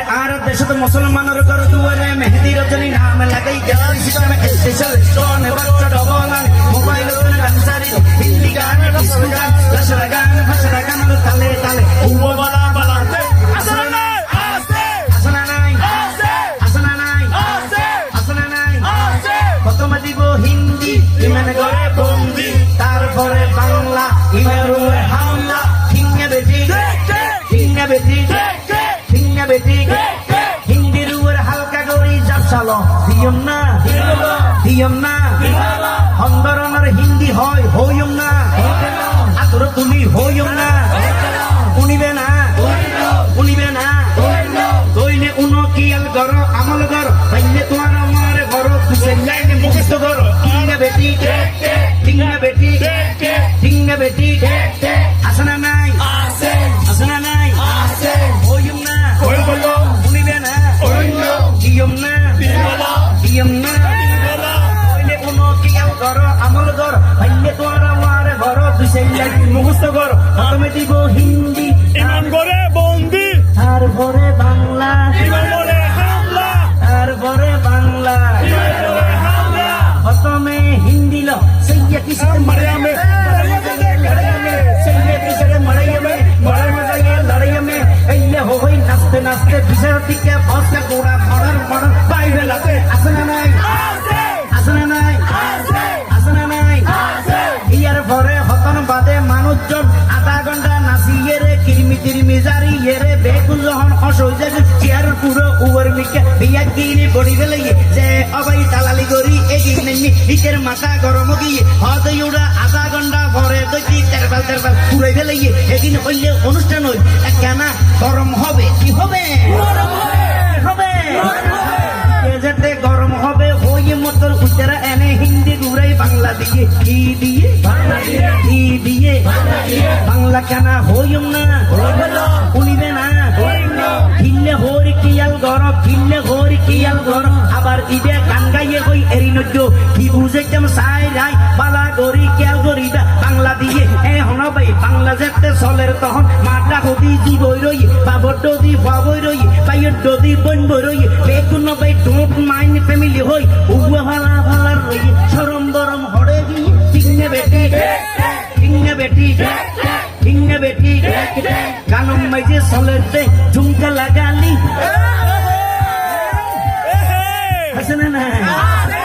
আরে আর দেশত মুসলমানের ঘর দুয়ারে মেহেদি রজনী নাম লাগাই গেলার সিস্টেমে স্পেশাল স্টোন বাচ্চা মোবাইল ফোন গানসারি হিন্দি গান ডিস্কো গান লসরা গান ফসরা গান তালে তালে। ও বালা আসলে হিন্দি ইমান করে বন্দি। তারপরে বাংলা হামলা। ঠিঙ্গে বেটি ঠিঙ্গে বেটি। ঠিঙ্গে বেটি হিন্দির উপরে হালকা করি যাচ্ছালো দিয়ম না? দিয়ম না? হন্দরনের হিন্দি হয় হইম না? আতর তুমি হইম না? শুনিবে না? শুনিবে না? কইলে উনো কিয়াল গর, আমল গর। পাইলে তোমার আমার ঘর তুসে লাইনে মুখস্থ গর। ঠিঙ্গে বেটি ঠিঙ্গে বেটি ঠিঙ্গে বেটি আসনা নাই গর আমল গর পাইলে তোমার আমার ঘর তুসে লাইনে মুখস্থ গর প্রথমে দিব হিন্দি ইমান করে বন্দি। তারপরে বাংলা ইমান করে হামলা। তারপরে বাংলা। ইমান করে হামলা। প্রথমে হিন্দি লো সৈয়া কিসে মারিয়ামে সৈয়া লড়াইয়ামে। এইলে হই নাচতে নাচতে থেকে বেগুন যখন হস হয়ে যাবে চেয়ার পুরো উবর মিকে। বিয়া কিনি বড়ি গেলে যে অবাই দালালি করি এগিয়ে নেমি ইটের মাথা গরম গিয়ে আধা ঘণ্টা পরে দেখি তেরবাল তেরবাল পুরে গেলে এদিন হইলে অনুষ্ঠান হই কেনা গরম হবে। কি হবে? হবে। যাতে গরম হবে? এনে হিন্দি ঘুরাই বাংলা দিয়ে কি দিয়ে? কি দিয়ে? বাংলা কেনা হইম না। শুনিবে না কিনলে হরি গরম কিনলে হরি কিয়াল গরম আবার ইবে গান গাইয়ে হই এরি নজ্য কি বুঝে কেম সাই রাই বালা গরি কেয়াল গরিবা বাংলা দিয়ে এ হন ভাই বাংলা যেতে চলের তখন মাটা হদি জীবই রই বাবর ডদি বাবই রই বাইয়ের ডদি বন বই রই বেগুন ভাই ডোন্ট মাইন্ড ফ্যামিলি হই উগুয়া ভালা ভালা রই সরম গরম হড়ে গিয়ে টিঙ্গে বেটি টিঙ্গে বেটি টিঙ্গে বেটি গানম মাইজে চলের দে, ঝুমকা লাগালি। பேசணும்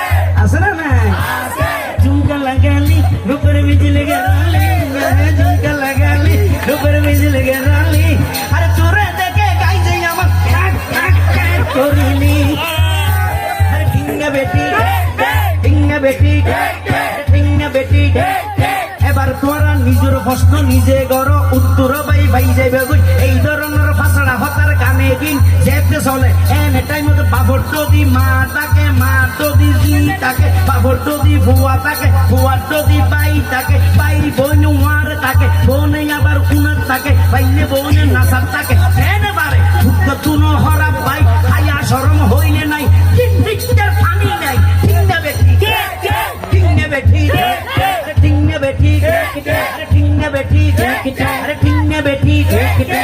এবার তোরা নিজের প্রশ্ন নিজে গর উত্তর বাই বাই যাইবে গই এই ধরনের ফাঁসড়া হতার গানে দিন, যেতে চলে। এনে টাইম বাবর যদি মা তাকে, মা যদি জি তাকে বাবর যদি বুয়া তাকে বুয়ার যদি বাই তাকে, বাই বোন মার তাকে, বোনে আবার উনার তাকে, বাইলে বোনে নাসার তাকে। এনে বারে ভুক্ত তুনো হরা বাই, খায়া শরম হইলে নাই। তিন দিকটার পানি নাই। তিনটা বেটি তিনটা বেটি টিঙ্গে বেটি আরে টিঙ্গে বেটি আরে টিঙ্গে বেটি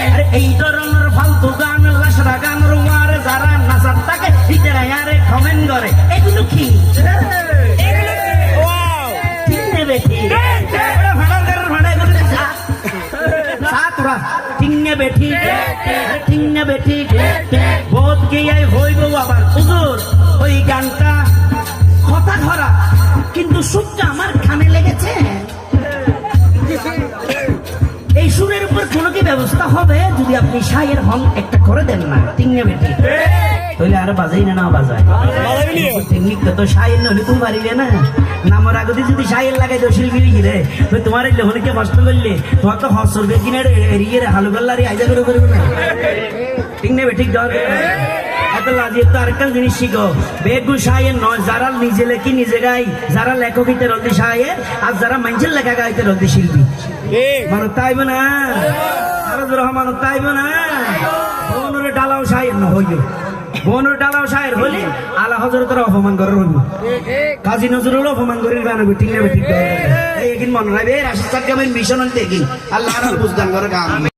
আরে এই ধরনের ফালতু গান লাসরা গান রুমারে যারা নাচার তাকে ইতারা আরে কমেন্ট করে এগুলো কি? টিঙ্গে বেটি আরে ভাড়া ভাড়া করে দিছা। সাতরা টিঙ্গে বেটি আরে টিঙ্গে বেটি বহুত কে। হইব আবার। হুজুর ওই গানটা কথা ধরা কিন্তু সুরটা হবে যদি আপনি সাইয়ের হন একটা করে দেন না। টিঙ্গে বেটি তাহলে আর বাজাই না না বাজায় তো সাইয়ের নইলে তুমি না। নামের আগতে যদি সাইয়ের লাগাই তো শিল্পী গিরে তো তোমার এই লোহনকে কষ্ট করলে তোমার তো হসর বেকিনার এরিয়ে হালু গাল্লারি আইজা করে করবে না। ঠিক নেবে ঠিক দর এত আরেকটা জিনিস শিখো। বেগু সাহের নয় যারা নিজে লেখি নিজে গাই যারা লেখক ইতে রন্দি সাহের আর যারা মানুষের লেখা গাইতে রন্দি শিল্পী। মানুষ তাইব না। আরও রহমান তাইব না? বনুর ডালাও সাহের না হইল বনুর ডালাও সাহের হলি আলা হজরতের অপমান করার হইল কাজী নজরুল অপমান করে বানাবি ঠিক না ঠিক এই একিন মনে রাখবে রাশিদ সাহেব মিশন দেখি আল্লাহ বুঝদান করে গান